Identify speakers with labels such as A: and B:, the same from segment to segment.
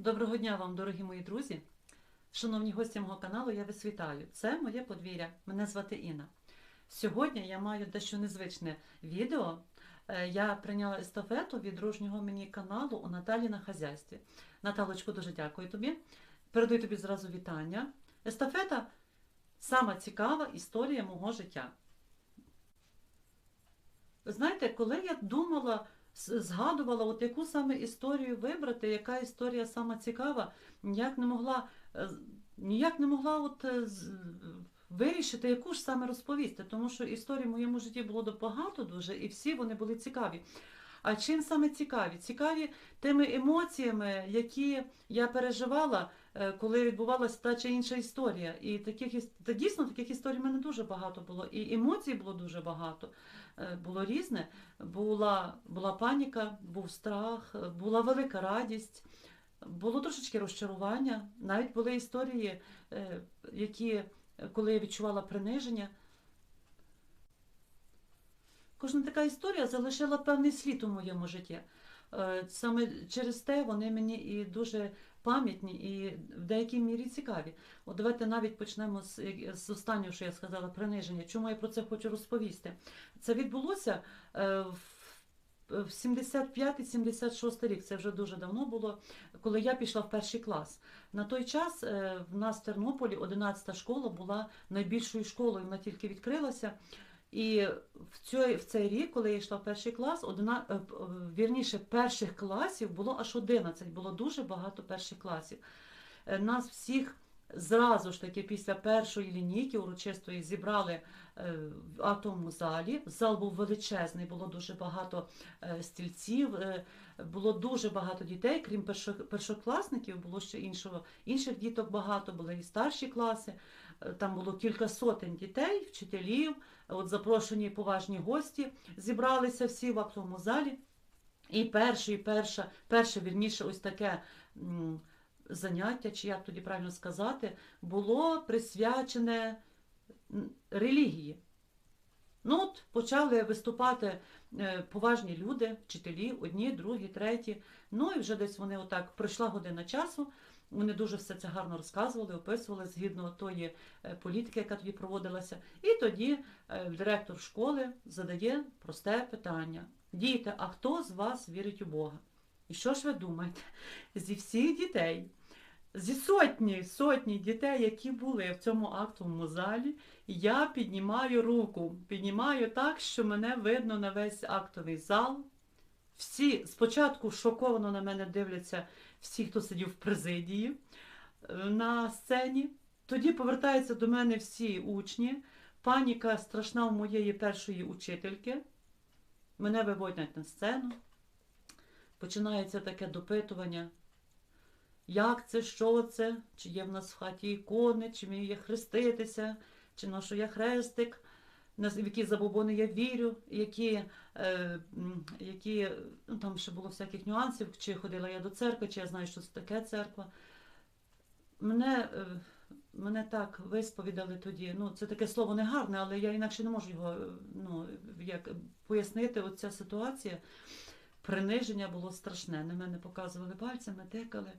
A: Доброго дня вам, дорогі мої друзі. Шановні гості мого каналу, я вас вітаю. Це моє подвір'я. Мене звати Інна. Сьогодні я маю дещо незвичне відео. Е, Я прийняла естафету від дружнього мені каналу у Наталі на хазяйстві. Наталочку, дуже дякую тобі. Передаю тобі зразу вітання. Естафета сама цікава історія мого життя. Знаєте, коли я думала, згадувала, от яку саме історію вибрати, яка історія сама цікава, ніяк не могла, е, ніяк не могла от, е, вирішити, яку ж саме розповісти, тому що історій в моєму житті було багато дуже, і всі вони були цікаві. А чим саме цікаві? Цікаві тими емоціями, які я переживала, е, коли відбувалася та чи інша історія. І таких та дійсно таких історій в мене дуже багато було. І емоцій було дуже багато. Е, Було різне. Була, була паніка, був страх, е, була велика радість, було трошечки розчарування. Навіть були історії, е, які, коли я відчувала приниження. Кожна така історія залишила певний слід у моєму житті. Саме через те вони мені і дуже пам'ятні, і в деякій мірі цікаві. От давайте навіть почнемо з, з останнього, що я сказала, приниження. Чому я про це хочу розповісти? Це відбулося е, в в 75-76 рік, це вже дуже давно було, коли я пішла в перший клас. На той час е, в нас в Тернополі 11 школа була найбільшою школою, вона тільки відкрилася. І в цей, в цей рік, коли я йшла в перший клас, одна, е, е, вірніше, перших класів було аж 11, було дуже багато перших класів. Е, Нас всіх зразу ж таки після першої лінійки урочистої зібрали в атомному залі. Зал був величезний, було дуже багато стільців, було дуже багато дітей, крім першо- першокласників, було ще іншого, інших діток багато, були і старші класи. Там було кілька сотень дітей, вчителів, от запрошені поважні гості зібралися всі в актовому залі. І перше, і перша, перше, вірніше, ось таке заняття, чи як тоді правильно сказати, було присвячене релігії. Ну от почали виступати е, поважні люди, вчителі, одні, другі, треті. Ну і вже десь вони отак пройшла година часу. Вони дуже все це гарно розказували, описували згідно тої е, політики, яка тоді проводилася. І тоді е, директор школи задає просте питання: Діти, а хто з вас вірить у Бога? І що ж ви думаєте? Зі всіх дітей, зі сотні, сотні дітей, які були в цьому актовому залі, я піднімаю руку, піднімаю так, що мене видно на весь актовий зал. Всі спочатку шоковано на мене дивляться всі, хто сидів в президії е, на сцені. Тоді повертаються до мене всі учні. Паніка страшна у моєї першої учительки. Мене виводять на сцену. Починається таке допитування. Як це, що це? Чи є в нас в хаті ікони, чи вмію я хреститися, чи ношу я хрестик, в які забобони я вірю, які, е, які ну, там ще було всяких нюансів, чи ходила я до церкви, чи я знаю, що це таке церква. Мене, е, мене так висповідали тоді. Ну, це таке слово не гарне, але я інакше не можу його е, ну, як, пояснити. Оця ситуація. Приниження було страшне. На мене показували пальцями, тикали.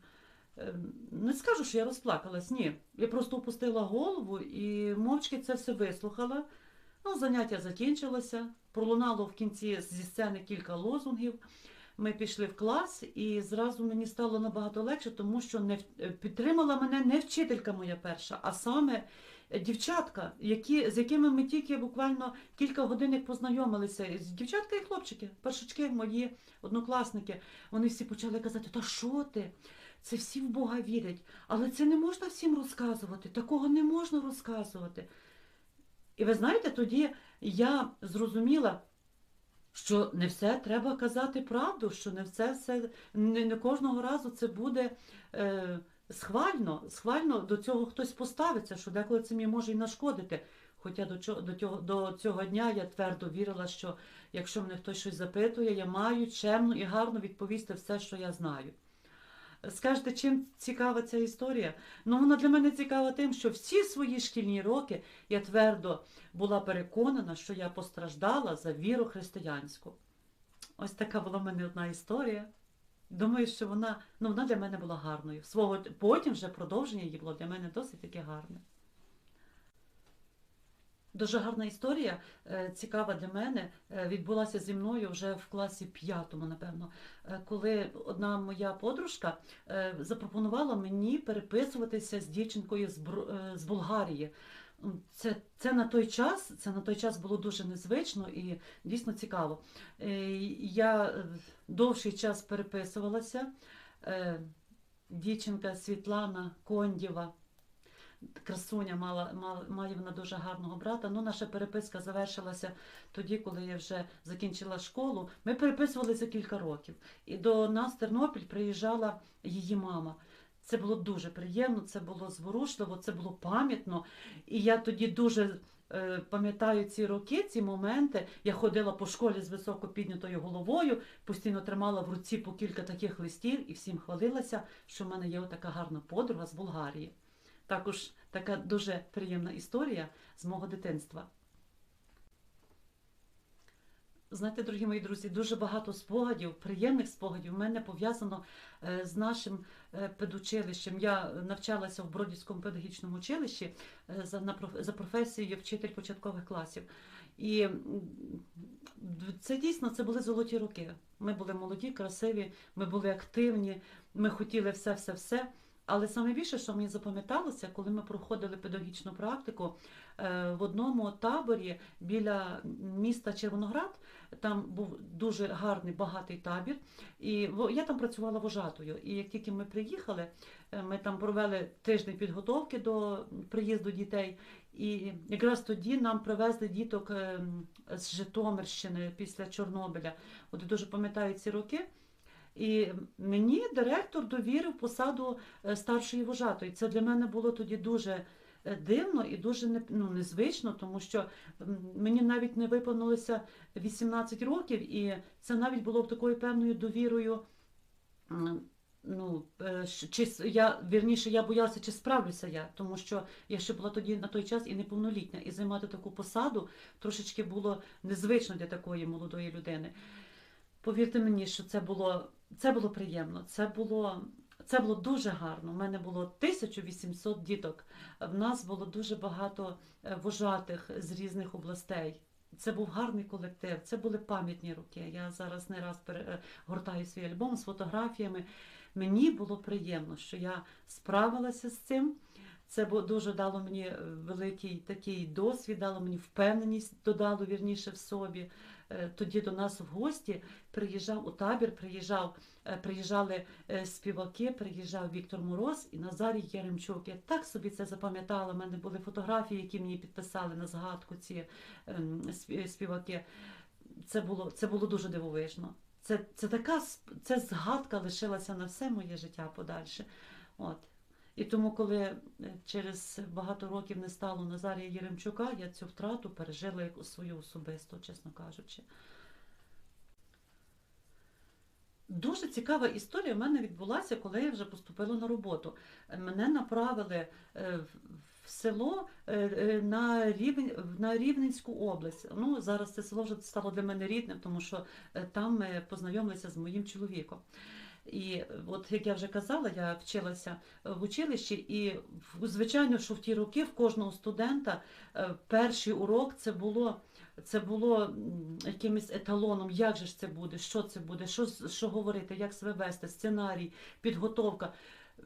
A: Е, Не скажу, що я розплакалась, ні. Я просто опустила голову і мовчки це все вислухала. Ну, заняття закінчилося. Пролунало в кінці зі сцени кілька лозунгів. Ми пішли в клас, і зразу мені стало набагато легше, тому що не е, підтримала мене не вчителька моя перша, а саме дівчатка, які, з якими ми тільки буквально кілька годин познайомилися. Дівчатка і хлопчики, першачки мої однокласники. Вони всі почали казати: Та що ти? Це всі в Бога вірять, але це не можна всім розказувати, такого не можна розказувати. І ви знаєте, тоді я зрозуміла, що не все треба казати правду, що не все, все не, не кожного разу це буде е, схвально, схвально до цього хтось поставиться, що деколи це мені може і нашкодити. Хоча до, до, цього, до цього дня я твердо вірила, що якщо мене хтось щось запитує, я маю чемно і гарно відповісти все, що я знаю. Скажете, чим цікава ця історія? Ну, вона для мене цікава тим, що всі свої шкільні роки я твердо була переконана, що я постраждала за віру християнську. Ось така була в мене одна історія. Думаю, що вона, ну, вона для мене була гарною. Свого потім вже продовження її було для мене досить таке гарне. Дуже гарна історія, е, цікава для мене, е, відбулася зі мною вже в класі п'ятому, напевно, е, коли одна моя подружка запропонувала мені переписуватися з дівчинкою з, Болгарії. Це, це на той час, це на той час було дуже незвично і дійсно цікаво. Я довший час переписувалася. Дівчинка Світлана Кондєва, красуня мала, мала, має вона дуже гарного брата. Ну, наша переписка завершилася тоді, коли я вже закінчила школу. Ми переписувалися кілька років. І до нас в Тернопіль приїжджала її мама. Це було дуже приємно, це було зворушливо, це було пам'ятно. І я тоді дуже е, пам'ятаю ці роки, ці моменти. Я ходила по школі з високо піднятою головою, постійно тримала в руці по кілька таких листів і всім хвалилася, що в мене є така гарна подруга з Болгарії. Також така дуже приємна історія з мого дитинства. Знаєте, дорогі мої друзі, дуже багато спогадів, приємних спогадів в мене пов'язано е, з нашим е, педучилищем. Я навчалася в Бродівському педагогічному училищі е, за, професією вчитель початкових класів. І це дійсно це були золоті роки. Ми були молоді, красиві, ми були активні, ми хотіли все-все-все. Але саме більше, що мені запам'яталося, коли ми проходили педагогічну практику е, в одному таборі біля міста Червоноград, там був дуже гарний багатий табір, і я там працювала вожатою. І як тільки ми приїхали, е, ми там провели тиждень підготовки до приїзду дітей. І якраз тоді нам привезли діток е, з Житомирщини після Чорнобиля. От дуже пам'ятаю ці роки. І мені директор довірив посаду е, старшої вожатої. Це для мене було тоді дуже е, дивно і дуже ну, незвично, тому що мені навіть не виповнилося 18 років, і це навіть було б такою певною довірою. Ну, е, чи я вірніше, я боялася, чи справлюся я, тому що я ще була тоді на той час і неповнолітня, і займати таку посаду трошечки було незвично для такої молодої людини. Повірте мені, що це було, це було приємно, це було, це було дуже гарно. У мене було 1800 діток. В нас було дуже багато е, вожатих з різних областей. Це був гарний колектив, це були пам'ятні роки. Я зараз не раз перегортаю свій альбом з фотографіями. Мені було приємно, що я справилася з цим. Це дуже дало мені е, великий такий досвід, дало мені впевненість, додало вірніше в собі. Е, Тоді до нас в гості приїжджав у табір, приїжджав, е, приїжджали співаки, приїжджав Віктор Мороз і Назарій Яремчук. Я так собі це запам'ятала. У мене були фотографії, які мені підписали на згадку ці ем, співаки. Це було, це було дуже дивовижно. Це, це така це згадка лишилася на все моє життя подальше. От. І тому, коли е, через багато років не стало Назарія Єремчука, я цю втрату пережила як свою особисту, чесно кажучи. Дуже цікава історія в мене відбулася, коли я вже поступила на роботу. Мене направили е, в- село е, на Рівень, на Рівненську область. Ну, зараз це село вже стало для мене рідним, тому що там ми познайомилися з моїм чоловіком. І е, от як я вже казала, я вчилася е, в училищі, і звичайно, що в ті роки в кожного студента е, перший урок це було. Це було якимось еталоном, як же ж це буде, що це буде, що, що говорити, як себе вести, сценарій, підготовка.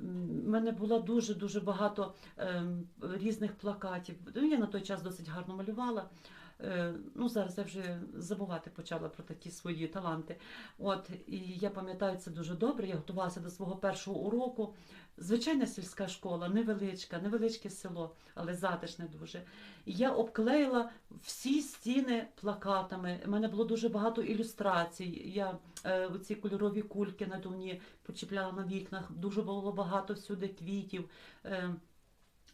A: У мене було дуже-дуже багато ем, різних плакатів. Ну, Я на той час досить гарно малювала. Е, ну, зараз я вже забувати почала про такі свої таланти. От, і я пам'ятаю це дуже добре. Я готувалася до свого першого уроку. Звичайна сільська школа, невеличка, невеличке село, але затишне дуже. І я обклеїла всі стіни плакатами. У мене було дуже багато ілюстрацій. Я е, оці кольорові кульки надувні почіпляла на вікнах. Дуже було багато всюди квітів. Е,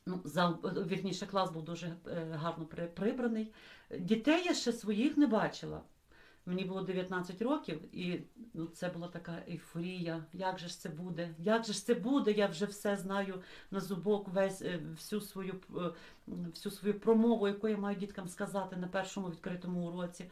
A: Ну, зал, вірніше, клас був дуже е, гарно прибраний. Дітей я ще своїх не бачила. Мені було 19 років, і ну, це була така ейфорія. Як же ж це буде? Як же ж це буде? Я вже все знаю на зубок, весь е, всю свою е, всю свою промову, яку я маю діткам сказати на першому відкритому уроці.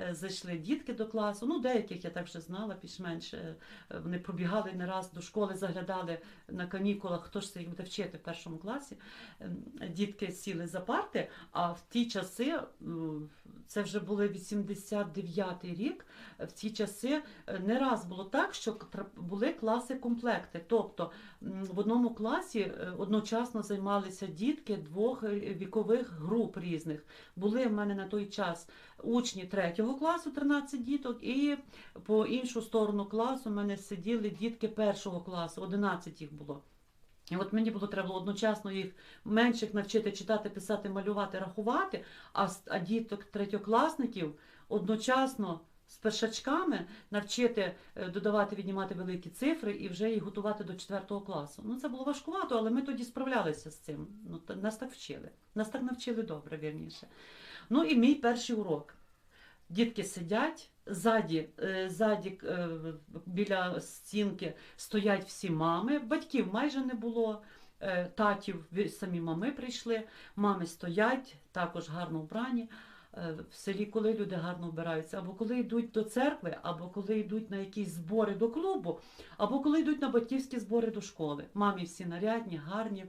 A: Е, зайшли дітки до класу. Ну, деяких я так вже знала, більш-менш е, вони пробігали не раз до школи, заглядали на канікулах, хто ж це їх буде вчити в першому класі. Ем, Дітки сіли за парти, а в ті часи, це вже були 89-й рік, в ті часи е, не раз було так, що були класи комплекти. Тобто в одному класі е, одночасно займалися дітки двох е, вікових груп різних. Були в мене на той час учні третього класу, 13 діток, і по іншу сторону класу в мене сиділи дітки першого класу, 11 їх було. І от мені було треба одночасно їх менших навчити читати, писати, малювати, рахувати, а, а діток третьокласників одночасно з першачками навчити е, додавати, віднімати великі цифри і вже їх готувати до 4 класу. Ну це було важкувато, але ми тоді справлялися з цим. Ну, нас так вчили. Нас так навчили добре, вірніше. Ну і мій перший урок. Дітки сидять, ззаді, е, ззаді е, біля стінки стоять всі мами, батьків майже не було, е, татів, самі мами прийшли, мами стоять, також гарно вбрані. В селі, коли люди гарно вбираються, або коли йдуть до церкви, або коли йдуть на якісь збори до клубу, або коли йдуть на батьківські збори до школи. Мамі всі нарядні, гарні.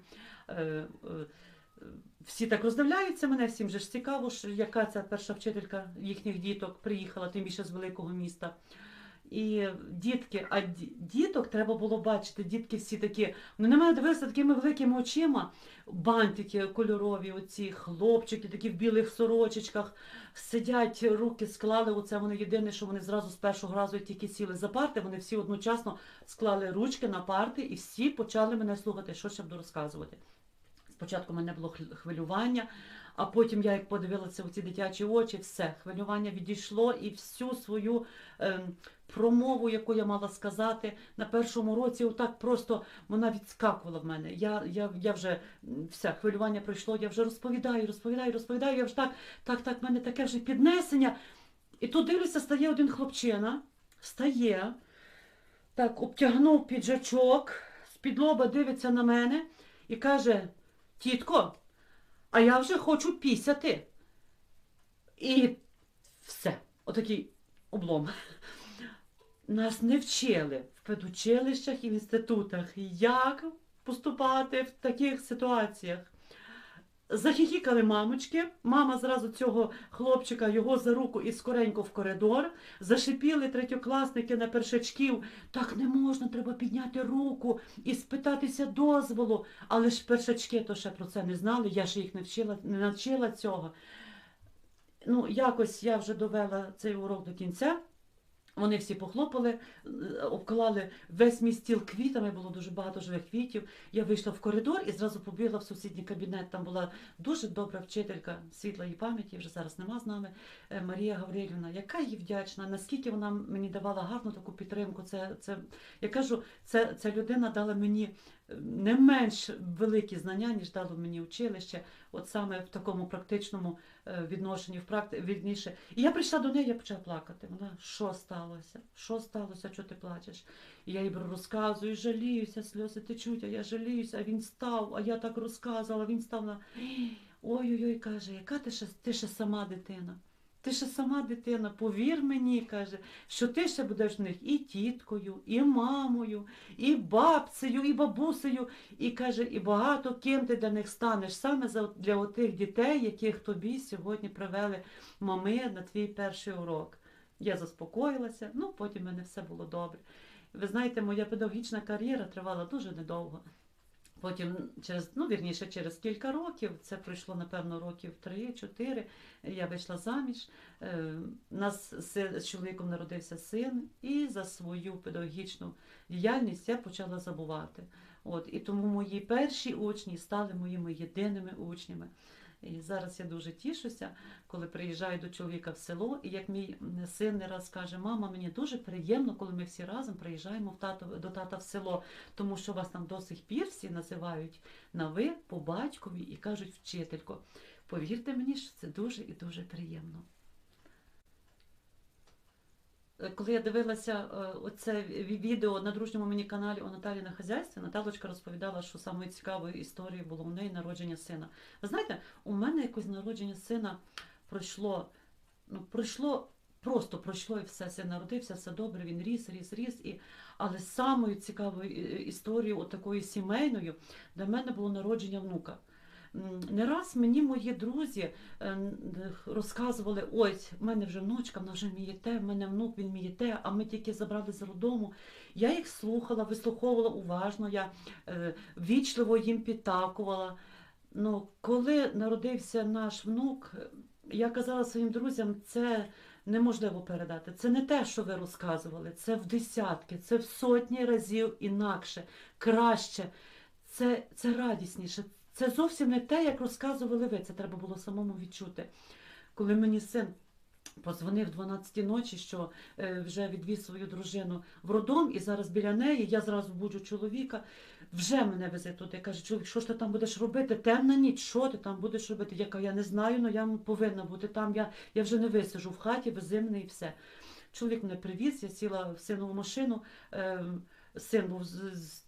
A: Всі так роздивляються мене, всім же ж цікаво, яка ця перша вчителька їхніх діток приїхала, тим більше з великого міста. І дітки, а діток треба було бачити, дітки всі такі, ну на мене дивилися такими великими очима, бантики кольорові, оці хлопчики, такі в білих сорочечках, сидять, руки склали. Оце вони єдине, що вони зразу з першого разу тільки сіли за парти, вони всі одночасно склали ручки на парти і всі почали мене слухати, що ще буду розказувати. Спочатку мене було хвилювання, а потім я подивилася у ці дитячі очі, все, хвилювання відійшло і всю свою ем, промову, яку я мала сказати на першому році, отак просто вона відскакувала в мене. Я, я, я вже все, хвилювання пройшло, я вже розповідаю, розповідаю, розповідаю, я вже так, так, так, в мене таке вже піднесення. І тут дивлюся, стає один хлопчина, стає, так, обтягнув піджачок, з-під дивиться на мене і каже: Тітко, а я вже хочу пісяти. І все, отакий облом. Нас не вчили в педучилищах і в інститутах, як поступати в таких ситуаціях. Захихікали мамочки, мама зразу цього хлопчика його за руку і скоренько в коридор. Зашипіли третьокласники на першачків. Так не можна, треба підняти руку і спитатися дозволу. Але ж першачки то ще про це не знали, я ще їх не вчила, не навчила цього. Ну, якось я вже довела цей урок до кінця. Вони всі похлопали, е, обклали весь мій стіл квітами, було дуже багато живих квітів. Я вийшла в коридор і зразу побігла в сусідній кабінет. Там була дуже добра вчителька світлої пам'яті, вже зараз нема з нами, е, Марія Гаврилівна. Яка їй вдячна, наскільки вона мені давала гарну таку підтримку. Це, це, я кажу, це, ця людина дала мені не менш великі знання, ніж дало мені училище, от саме в такому практичному е, відношенні, в практи... вірніше. І я прийшла до неї, я почала плакати. Вона, що сталося? Що сталося? Чого ти плачеш? І я їй розказую, жаліюся, сльози течуть, а я жаліюся, а він став, а я так розказувала, він став на. Ой-ой-ой, каже, яка ти ще, ти ще сама дитина? Ти ще сама дитина, повір мені, каже, що ти ще будеш в них і тіткою, і мамою, і бабцею, і бабусею, і каже, і багато ким ти для них станеш саме для отих дітей, яких тобі сьогодні привели мами на твій перший урок. Я заспокоїлася, ну потім в мене все було добре. Ви знаєте, моя педагогічна кар'єра тривала дуже недовго. Потім, через, ну, вірніше, через кілька років, це пройшло, напевно, років 3-4, я вийшла заміж. Е, У нас з чоловіком народився син, і за свою педагогічну діяльність я почала забувати. От, і тому мої перші учні стали моїми єдиними учнями. І зараз я дуже тішуся, коли приїжджаю до чоловіка в село, і як мій син не раз каже, мама, мені дуже приємно, коли ми всі разом приїжджаємо в тато, до тата в село, тому що вас там до сих пір всі називають на ви по батькові і кажуть вчителько. Повірте мені, що це дуже і дуже приємно. Коли я дивилася е, оце відео на дружньому мені каналі у Наталі на хазяйстві, Наталочка розповідала, що самою цікавою історією було у неї народження сина. Ви знаєте, у мене якось народження сина пройшло, ну, пройшло просто пройшло і все, син народився, все добре, він ріс, ріс, ріс. І... Але самою цікавою е, історією, такою сімейною, для мене було народження внука. Не раз мені мої друзі е, розказували, ось, в мене вже внучка, вона вже вміє те, в мене внук, він вміє те, а ми тільки забрали з роддому. Я їх слухала, вислуховувала уважно, я е, вічливо їм підтакувала. Ну, коли народився наш внук, я казала своїм друзям, це неможливо передати. Це не те, що ви розказували, це в десятки, це в сотні разів інакше, краще, це, це радісніше. Це зовсім не те, як розказували ви. Це треба було самому відчути. Коли мені син позвонив 12 ночі, що е, вже відвіз свою дружину в роддом, і зараз біля неї я зразу буджу чоловіка, вже мене везе туди. Каже, чоловік, що ж ти там будеш робити? Темна ніч, що ти там будеш робити? Я кажу, я не знаю, але я повинна бути там. Я, я вже не висижу в хаті, вези і все. Чоловік мене привіз, я сіла в синову машину. ем, Син був з,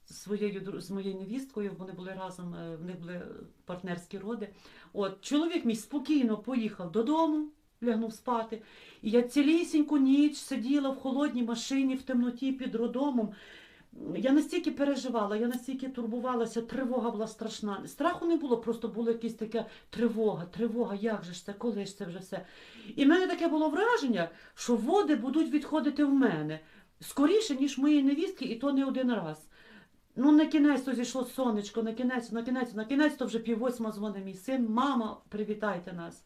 A: з своєю з моєю невісткою, вони були разом, е, в них були партнерські роди. От чоловік мій спокійно поїхав додому, лягнув спати. І я цілісіньку ніч сиділа в холодній машині в темноті під родомом. Я настільки переживала, я настільки турбувалася, тривога була страшна. Страху не було, просто було якась така тривога, тривога, як же ж це, коли ж це вже все. І в мене таке було враження, що води будуть відходити в мене скоріше, ніж мої невістки, і то не один раз. Ну, на кінець то зійшло сонечко, на кінець, на кінець, на кінець то вже пів восьма дзвонить мій син. Мама, привітайте нас.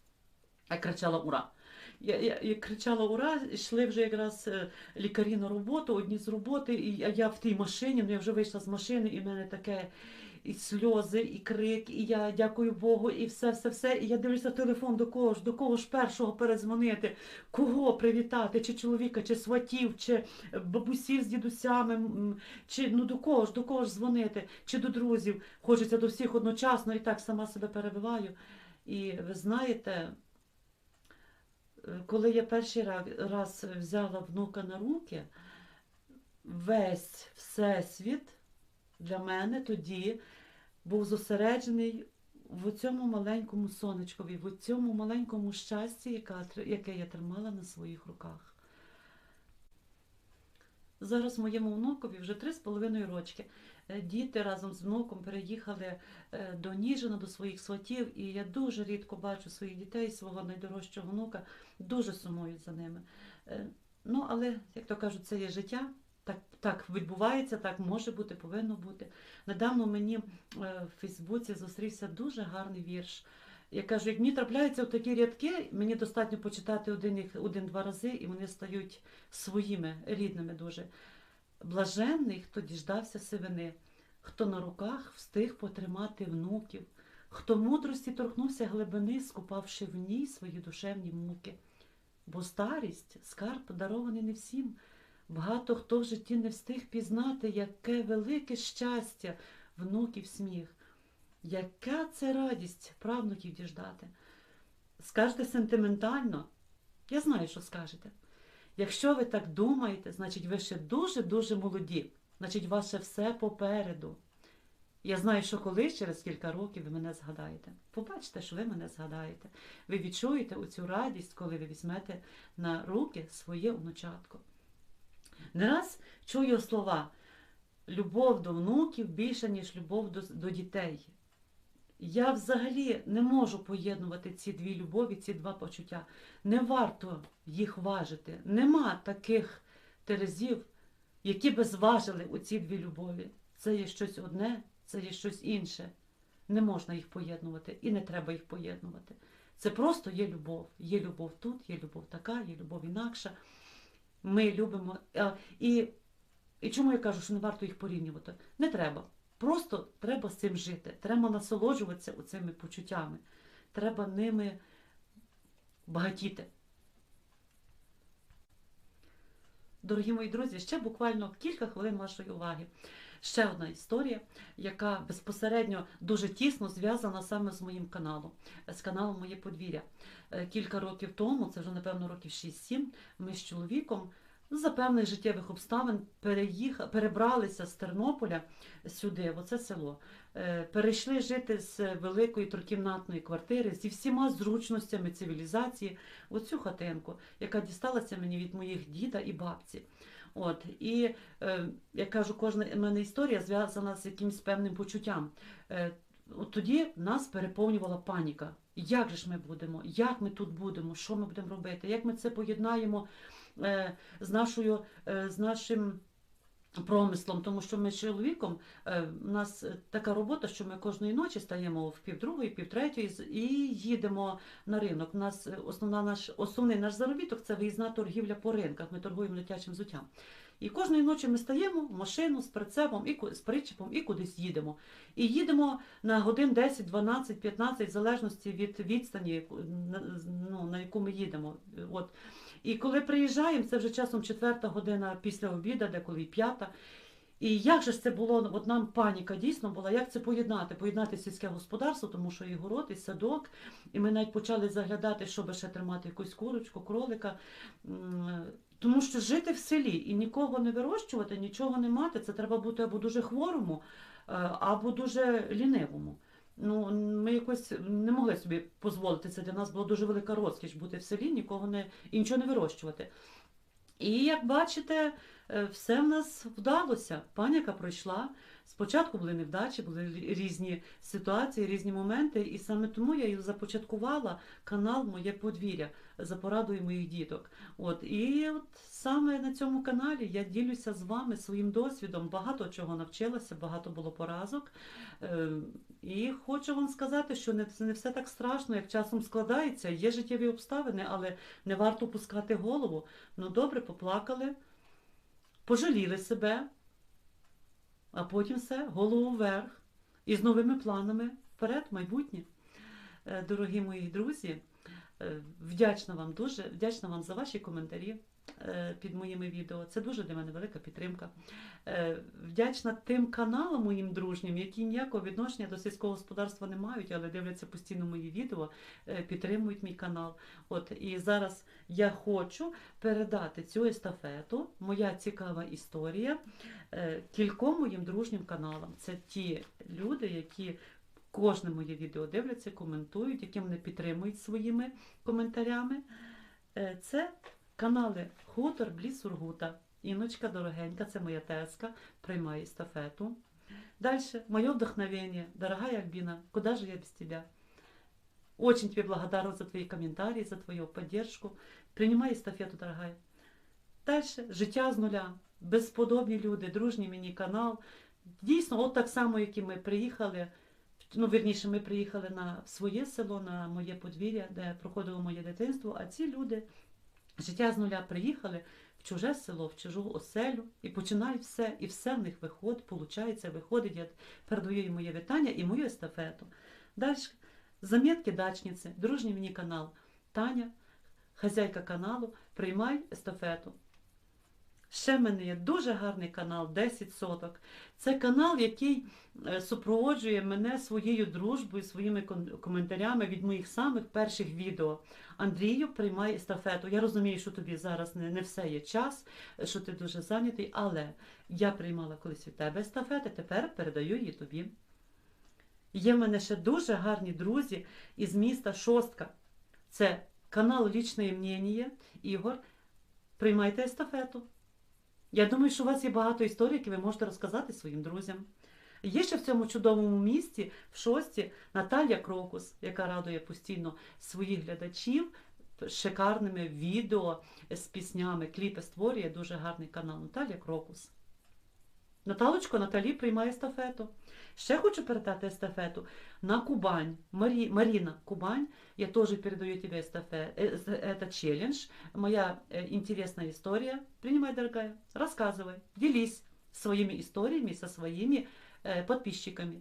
A: Я кричала Ура! Я, я, я кричала Ура, йшли вже якраз е, лікарі на роботу, одні з роботи, і я, я в тій машині, ну я вже вийшла з машини, і в мене таке і сльози, і крик, і я дякую Богу, і все, все, все. І я дивлюся телефон до кого ж, до кого ж першого передзвонити, кого привітати, чи чоловіка, чи сватів, чи бабусів з дідусями, чи ну до кого ж, до кого ж дзвонити, чи до друзів. Хочеться до всіх одночасно і так сама себе перебиваю. І ви знаєте, е, коли я перший раз взяла внука на руки, весь всесвіт для мене тоді був зосереджений в цьому маленькому сонечкові, в цьому маленькому щасті, яке я тримала на своїх руках. Зараз моєму внукові вже три з половиною рочки. Е, Діти разом з внуком переїхали е, до Ніжина, до своїх сватів, і я дуже рідко бачу своїх дітей, свого найдорожчого внука, дуже сумую за ними. Е, Ну, але, як то кажуть, це є життя. Так, так відбувається, так може бути, повинно бути. Недавно мені е, в Фейсбуці зустрівся дуже гарний вірш. Я кажу, як мені трапляються такі рядки, мені достатньо почитати один їх один-два рази, і вони стають своїми, рідними дуже. Блаженний, хто діждався сивини, хто на руках встиг потримати внуків, хто мудрості торкнувся глибини, скупавши в ній свої душевні муки. Бо старість скарб дарований не всім. Багато хто в житті не встиг пізнати, яке велике щастя внуків сміх. Яка це радість правнуків діждати? Скажете сентиментально? Я знаю, що скажете. Якщо ви так думаєте, значить ви ще дуже-дуже молоді, значить ваше все попереду. Я знаю, що колись через кілька років ви мене згадаєте. Побачите, що ви мене згадаєте. Ви відчуєте оцю радість, коли ви візьмете на руки своє внучатко. Не раз чую слова любов до внуків більше, ніж любов до, до дітей. Я взагалі не можу поєднувати ці дві любові, ці два почуття. Не варто їх важити. Нема таких терезів, які би зважили оці дві любові. Це є щось одне, це є щось інше. Не можна їх поєднувати і не треба їх поєднувати. Це просто є любов. Є любов тут, є любов така, є любов інакша. Ми любимо. І, і чому я кажу, що не варто їх порівнювати? Не треба. Просто треба з цим жити. Треба насолоджуватися цими почуттями. Треба ними багатіти. Дорогі мої друзі, ще буквально кілька хвилин вашої уваги. Ще одна історія, яка безпосередньо дуже тісно зв'язана саме з моїм каналом, з каналом Моє подвір'я. Е, Кілька років тому, це вже напевно років 6-7, ми з чоловіком за певних життєвих обставин переїхали, перебралися з Тернополя сюди, в оце село. Е, Перейшли жити з великої трикімнатної квартири зі всіма зручностями цивілізації оцю хатинку, яка дісталася мені від моїх діда і бабці. От і е, я кажу, кожна в мене історія зв'язана з якимось певним почуттям. Е, от тоді нас переповнювала паніка. Як же ж ми будемо? Як ми тут будемо? Що ми будемо робити? Як ми це поєднаємо з нашою е, з нашим промислом? Тому що ми з чоловіком е, у нас е, така робота, що ми кожної ночі стаємо в півдругої, півтретьої і їдемо на ринок. У нас е, основна наш основний наш заробіток це виїзна торгівля по ринках. Ми торгуємо дитячим взуттям. І кожної ночі ми стаємо в машину з прицепом і з причепом і кудись їдемо. І їдемо на годин 10, 12, 15, в залежності від відстані, ну, на яку ми їдемо. От. І коли приїжджаємо, це вже часом четверта година після обіду, деколи п'ята. І як же ж це було? От нам паніка дійсно була, як це поєднати? Поєднати сільське господарство, тому що і город, і садок. І ми навіть почали заглядати, щоб ще тримати якусь курочку, кролика. Тому що жити в селі і нікого не вирощувати, нічого не мати, це треба бути або дуже хворому, е, або дуже лінивому. Ну, ми якось не могли собі дозволити це. Для нас була дуже велика розкіш бути в селі, нікого не і нічого не вирощувати. І як бачите, е, все в нас вдалося. Паніка пройшла. Спочатку були невдачі, були різні ситуації, різні моменти, і саме тому я і започаткувала канал Моє подвір'я за порадою моїх діток. От і от саме на цьому каналі я ділюся з вами своїм досвідом. Багато чого навчилася, багато було поразок. Е, І хочу вам сказати, що не, не все так страшно, як часом складається. Є життєві обставини, але не варто пускати голову. Ну добре, поплакали, пожаліли себе, а потім все, голову вверх і з новими планами вперед, майбутнє. Е, Дорогі мої друзі, е, вдячна вам дуже, вдячна вам за ваші коментарі під моїми відео. Це дуже для мене велика підтримка. Е, Вдячна тим каналам моїм дружнім, які ніякого відношення до сільського господарства не мають, але дивляться постійно мої відео, е, підтримують мій канал. От і зараз я хочу передати цю естафету, моя цікава історія, е, кільком моїм дружнім каналам. Це ті люди, які кожне моє відео дивляться, коментують, які мене підтримують своїми коментарями. Е, Це канали Хутор Бліс Сургута. Іночка дорогенька, це моя теска, приймає естафету. Дальше, мое вдохновение, дорогая Альбина, куда же я без тебя? Очень тебе благодарна за твои комментарии, за твою поддержку. Принимай эстафету, дорогая. Дальше, життя з нуля, безподобні люди, дружній мені канал. Дійсно, от так само, як і ми приїхали, ну, вірніше, ми приїхали на своє село, на моє подвір'я, де проходило моє дитинство, а ці люди життя з нуля приїхали в чуже село, в чужу оселю і починають все, і все в них виходить, получається, виходить. Я передаю їм моє вітання і мою естафету. Далі, замітки дачниці, дружній мені канал. Таня, хазяйка каналу, приймай естафету. Ще в мене є дуже гарний канал 10 соток. Це канал, який е, супроводжує мене своєю дружбою, своїми коментарями від моїх самих перших відео. Андрію, приймай естафету. Я розумію, що тобі зараз не, не все є час, що ти дуже зайнятий, але я приймала колись від тебе естафети, тепер передаю її тобі. Є в мене ще дуже гарні друзі із міста Шостка. Це канал Лічне мнення. Ігор, приймайте естафету. Я думаю, що у вас є багато історій, які ви можете розказати своїм друзям. Є ще в цьому чудовому місті, в шості, Наталія Крокус, яка радує постійно своїх глядачів шикарними відео з піснями. Кліпи створює дуже гарний канал Наталія Крокус. Наталочко, Наталі приймає естафету. Ще хочу передати естафету на Кубань. Марі, Марина Кубань, я тоже передаю тебе эстафет, э, э, это челлендж, моя э, интересная история. Принимай, дорогая, рассказывай, делись своїми історіями со своїми е, підписчиками.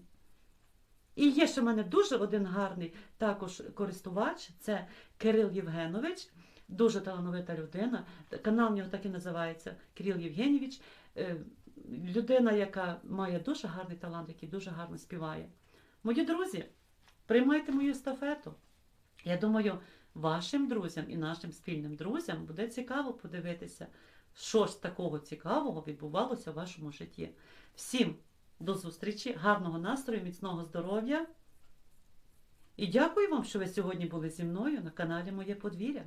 A: І є ще в мене дуже один гарний також користувач, це Кирил Євгенович, дуже талановита людина. Канал в нього так і називається Кирил Євгенівич. Людина, яка має дуже гарний талант, який дуже гарно співає. Мої друзі, приймайте мою естафету. Я думаю, вашим друзям і нашим спільним друзям буде цікаво подивитися, що ж такого цікавого відбувалося в вашому житті. Всім до зустрічі, гарного настрою, міцного здоров'я. І дякую вам, що ви сьогодні були зі мною на каналі Моє подвір'я.